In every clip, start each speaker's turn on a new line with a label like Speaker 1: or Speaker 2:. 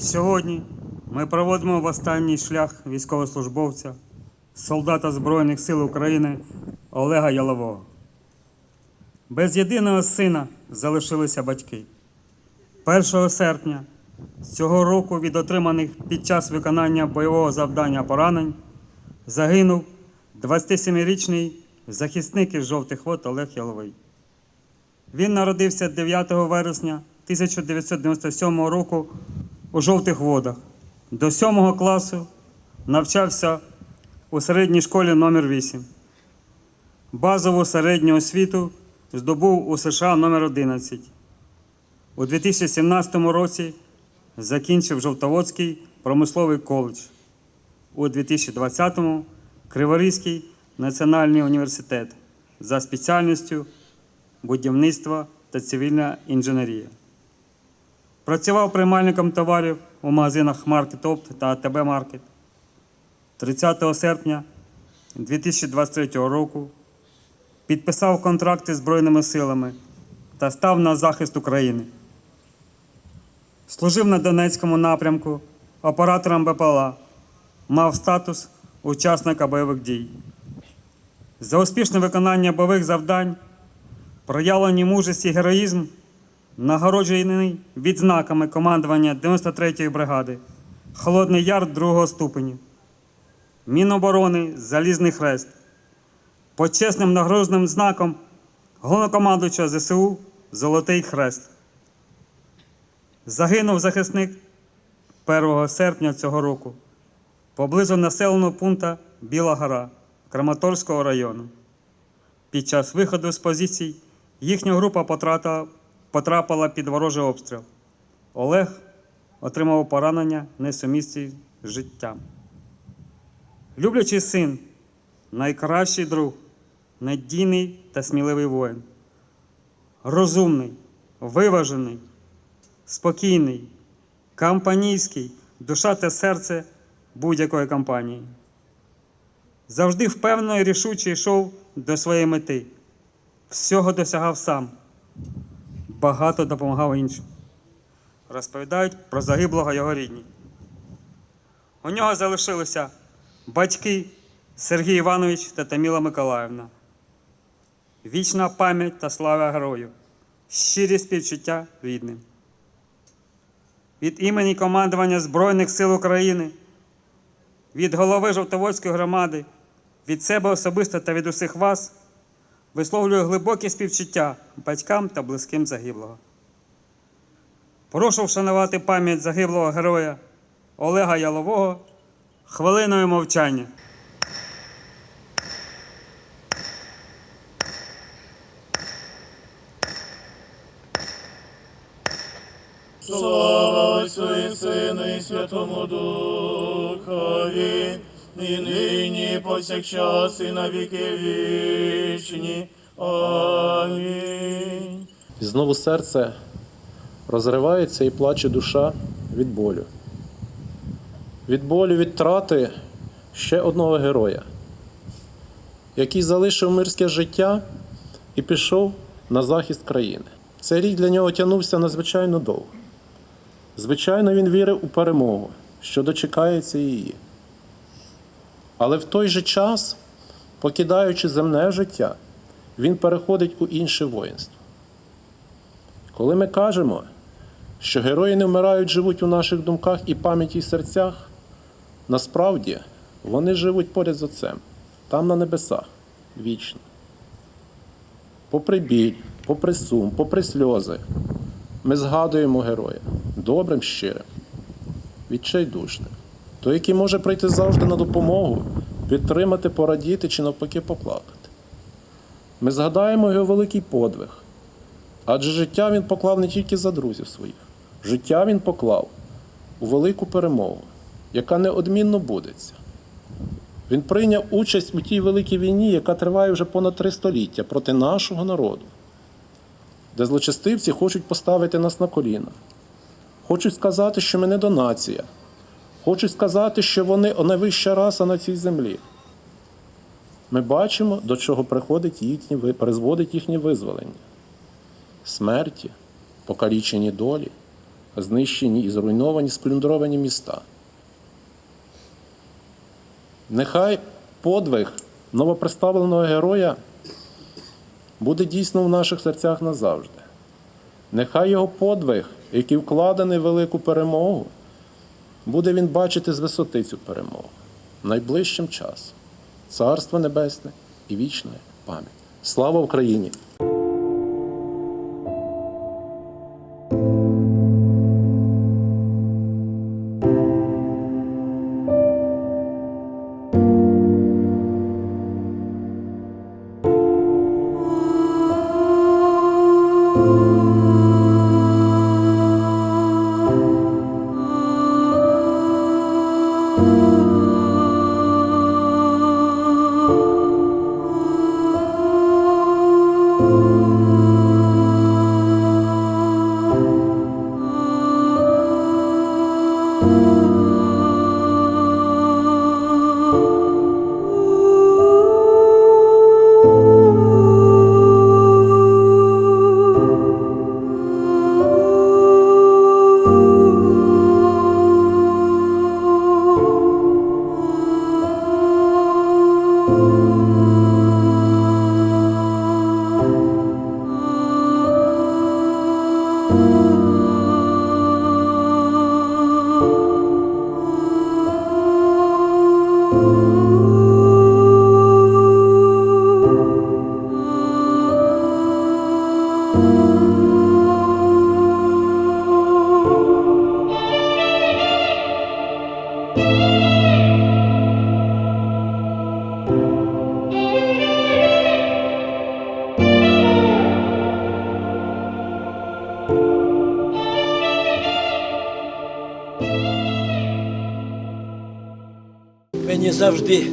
Speaker 1: Сьогодні ми проводимо в останній шлях військовослужбовця, солдата Збройних сил України Олега Ялового. Без єдиного сина залишилися батьки. 1 серпня цього року від отриманих під час виконання бойового завдання поранень загинув 27-річний захисник із жовтих вод Олег Яловий. Він народився 9 вересня 1997 року у жовтих водах. До 7 класу навчався у середній школі номер 8 Базову середню освіту здобув у США номер 11 У 2017 році закінчив Жовтоводський промисловий коледж. У 2020-му Криворізький національний університет за спеціальністю будівництва та цивільна інженерія. Працював приймальником товарів у магазинах Маркет Опт та АТБ Маркет. 30 серпня 2023 року підписав контракти з Збройними силами та став на захист України. Служив на Донецькому напрямку оператором БПЛА, мав статус учасника бойових дій. За успішне виконання бойових завдань, проявлені мужесть і героїзм, нагороджений відзнаками командування 93-ї бригади, Холодний Яр другого ступеню, Міноборони Залізний Хрест, почесним нагрудним знаком головнокомандуючого ЗСУ Золотий Хрест. Загинув захисник 1 серпня цього року поблизу населеного пункту Біла Гора Краматорського району. Під час виходу з позицій їхня група потрата- потрапила під ворожий обстріл. Олег отримав поранення несумісті з життям. Люблячий син, найкращий друг, надійний та сміливий воїн. Розумний, виважений, спокійний, компанійський, душа та серце будь-якої компанії. Завжди впевнено і рішуче йшов до своєї мети. Всього досягав сам, багато допомагав іншим. Розповідають про загиблого його рідні. У нього залишилися батьки Сергій Іванович та Таміла Миколаївна. Вічна пам'ять та слава герою, щирі співчуття рідним. Від імені командування Збройних сил України, від голови Жовтоводської громади, від себе особисто та від усіх вас висловлюю глибокі співчуття батькам та близьким загиблого. Прошу вшанувати пам'ять загиблого героя Олега Ялового хвилиною мовчання.
Speaker 2: Слава Отцю і Сину і Святому Духові, і нині, і повсякчас, і на віки вічні. Амінь.
Speaker 3: І знову серце розривається і плаче душа від болю. Від болю від трати ще одного героя, який залишив мирське життя і пішов на захист країни. Цей рік для нього тягнувся надзвичайно довго. Звичайно, він вірив у перемогу, що дочекається її. Але в той же час, покидаючи земне життя, він переходить у інше воїнство. Коли ми кажемо, що герої не вмирають, живуть у наших думках і пам'яті і серцях, насправді вони живуть поряд з Отцем, там на небесах, вічно. Попри біль, попри сум, попри сльози, ми згадуємо героя добрим, щирим, відчайдушним, той, який може прийти завжди на допомогу, підтримати, порадіти чи навпаки поплакати. Ми згадаємо його великий подвиг. Адже життя він поклав не тільки за друзів своїх, життя він поклав у велику перемогу, яка неодмінно будеться. Він прийняв участь у тій великій війні, яка триває вже понад три століття проти нашого народу, де злочестивці хочуть поставити нас на коліна, хочуть сказати, що ми не до хочуть сказати, що вони найвища раса на цій землі. Ми бачимо, до чого приходить їхнє, ви- призводить їхнє визволення смерті, покалічені долі, знищені і зруйновані, сплюндровані міста. Нехай подвиг новоприставленого героя буде дійсно в наших серцях назавжди. Нехай його подвиг, який вкладений в велику перемогу, буде він бачити з висоти цю перемогу найближчим часом. Царство Небесне і вічна пам'ять. Слава Україні!
Speaker 4: Мені завжди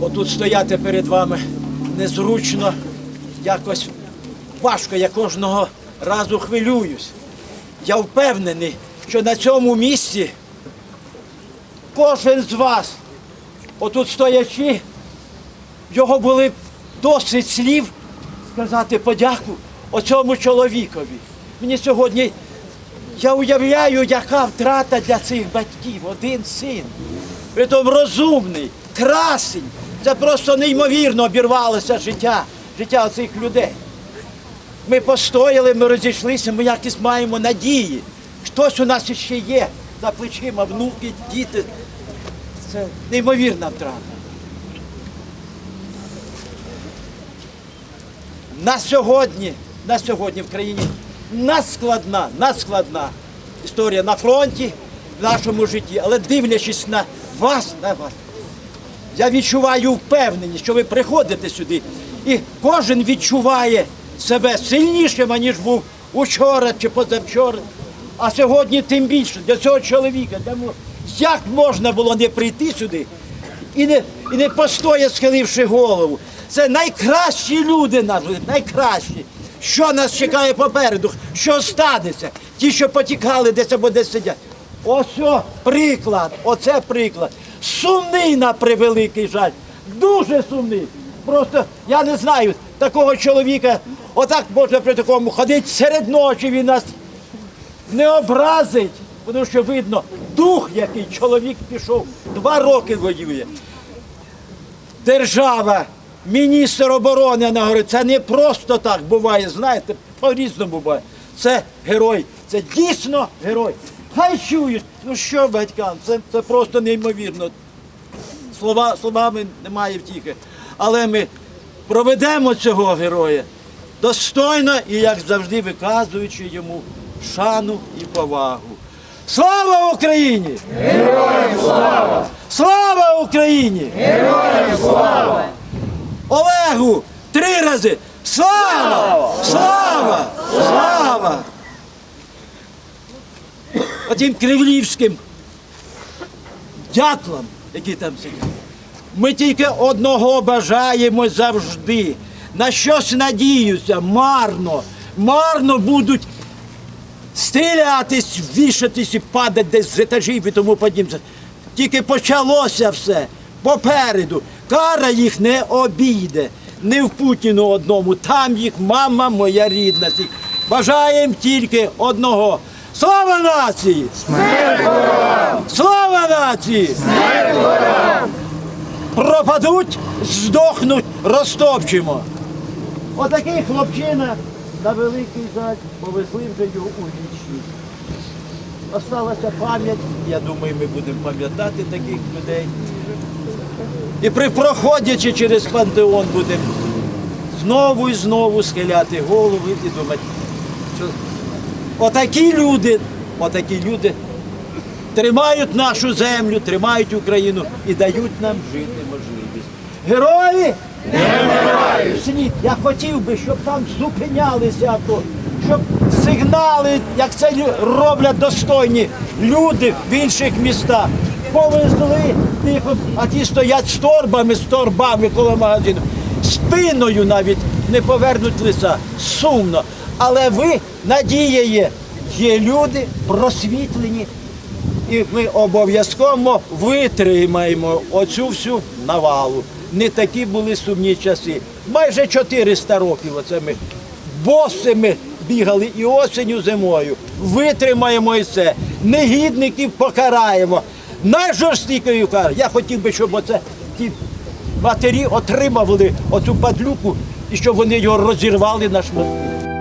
Speaker 4: отут стояти перед вами незручно, якось важко, я кожного разу хвилююсь. Я впевнений, що на цьому місці кожен з вас, отут стоячи, його були б досить слів сказати подяку оцьому чоловікові. Мені сьогодні я уявляю, яка втрата для цих батьків. Один син. Притом розумний, красень. Це просто неймовірно обірвалося життя, життя цих людей. Ми постояли, ми розійшлися, ми якось маємо надії. Хтось у нас іще є за плечима, внуки, діти. Це неймовірна втрата. На сьогодні, на сьогодні в країні надскладна, надскладна історія на фронті, в нашому житті. Але дивлячись на вас, на вас, я відчуваю впевненість, що ви приходите сюди, і кожен відчуває себе сильнішим, аніж був учора чи позавчора. А сьогодні тим більше для цього чоловіка. Для як можна було не прийти сюди і не, і не постоя, схиливши голову? Це найкращі люди наші, найкращі. Що нас чекає попереду? Що станеться? Ті, що потікали десь або десь сидять. Ось приклад, оце приклад. Сумний на превеликий жаль. Дуже сумний. Просто я не знаю, такого чоловіка, отак можна при такому ходити серед ночі, він нас не образить, тому що видно, дух, який чоловік пішов, два роки воює. Держава, міністр оборони вона говорить, це не просто так буває, знаєте, по-різному буває. Це герой, це дійсно герой. Хай чують, ну що батькам, це, це просто неймовірно. Слова, словами немає втіхи. Але ми проведемо цього героя достойно і, як завжди, виказуючи йому шану і повагу. Слава Україні! Героям слава! Слава Україні! Героям слава! Олегу! Три рази! Слава! Слава! Слава! Отим кривлівським дятлам, які там сидять. Ми тільки одного бажаємо завжди. На щось надіюся, марно, марно будуть стрілятись, вішатись і падати десь з етажів і тому подібне. Тільки почалося все попереду. Кара їх не обійде. Не в Путіну одному, там їх мама моя рідна. Бажаємо тільки одного Слава нації! Слава нації! Пропадуть, здохнуть, розтопчемо. Отакий хлопчина на великий жаль повезли вже його у вічність. Осталася пам'ять, я думаю, ми будемо пам'ятати таких людей. І при проходячи через пантеон будемо знову і знову схиляти голови і думати, що отакі люди, отакі люди тримають нашу землю, тримають Україну і дають нам жити можливість. Герої! Слід, я хотів би, щоб там зупинялися щоб сигнали, як це роблять достойні люди в інших містах. Повезли тихо, а ті стоять з торбами, з торбами коло магазину. Спиною навіть не повернуть лиця. Сумно. Але ви, надія є, є люди просвітлені, і ми обов'язково витримаємо оцю всю навалу. Не такі були сумні часи. Майже 400 років оце ми босими бігали і осеню, зимою. Витримаємо і це. Негідників покараємо. Найжорстікою карою. Я хотів би, щоб оце ті матері отримали оцю падлюку і щоб вони його розірвали на шматки.